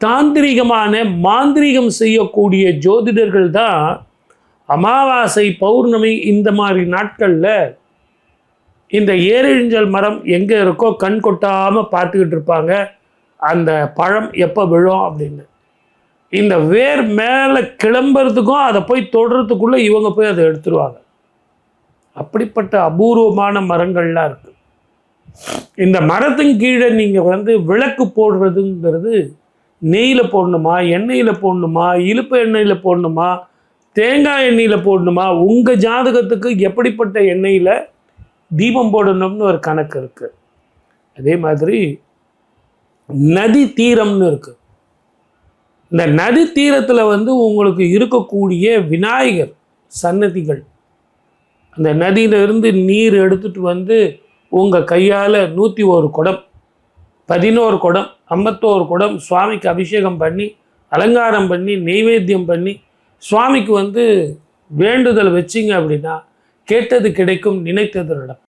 தாந்திரிகமான மாந்திரீகம் செய்யக்கூடிய ஜோதிடர்கள் தான் அமாவாசை பௌர்ணமி இந்த மாதிரி நாட்களில் இந்த ஏரிழிஞ்சல் மரம் எங்கே இருக்கோ கண் கொட்டாமல் பார்த்துக்கிட்டு இருப்பாங்க. அந்த பழம் எப்போ விழும் அப்படின்னு. இந்த வேர் மேலே கிளம்புறதுக்கும் அதை போய் தொடுறதுக்குள்ளே இவங்க போய் அதை எடுத்துருவாங்க. அப்படிப்பட்ட அபூர்வமான மரங்கள்லாம் இருக்குது இந்த மரத்தின் கீழே நீங்கள் வந்து விளக்கு போடுறதுங்கிறது நெய்யில் போடணுமா எண்ணெயில் போடணுமா இழுப்பு எண்ணெயில் போடணுமா தேங்காய் எண்ணெயில் போடணுமா உங்கள் ஜாதகத்துக்கு எப்படிப்பட்ட எண்ணெயில் தீபம் போடணும்னு ஒரு கணக்கு இருக்குது அதே மாதிரி நதி தீரம்னு இருக்குது இந்த நதி தீரத்தில் வந்து உங்களுக்கு இருக்கக்கூடிய விநாயகர் சன்னதிகள். அந்த நதியிலிருந்து நீர் எடுத்துட்டு வந்து உங்கள் கையால் நூற்றி ஒரு குடம். பதினோரு குடம் ஐம்பத்தோரு குடம் சுவாமிக்கு அபிஷேகம் பண்ணி அலங்காரம் பண்ணி நெய்வேத்தியம் பண்ணி சுவாமிக்கு வந்து வேண்டுதல் வச்சிங்க அப்படின்னா கேட்டது கிடைக்கும் நினைத்தது நடக்கும்.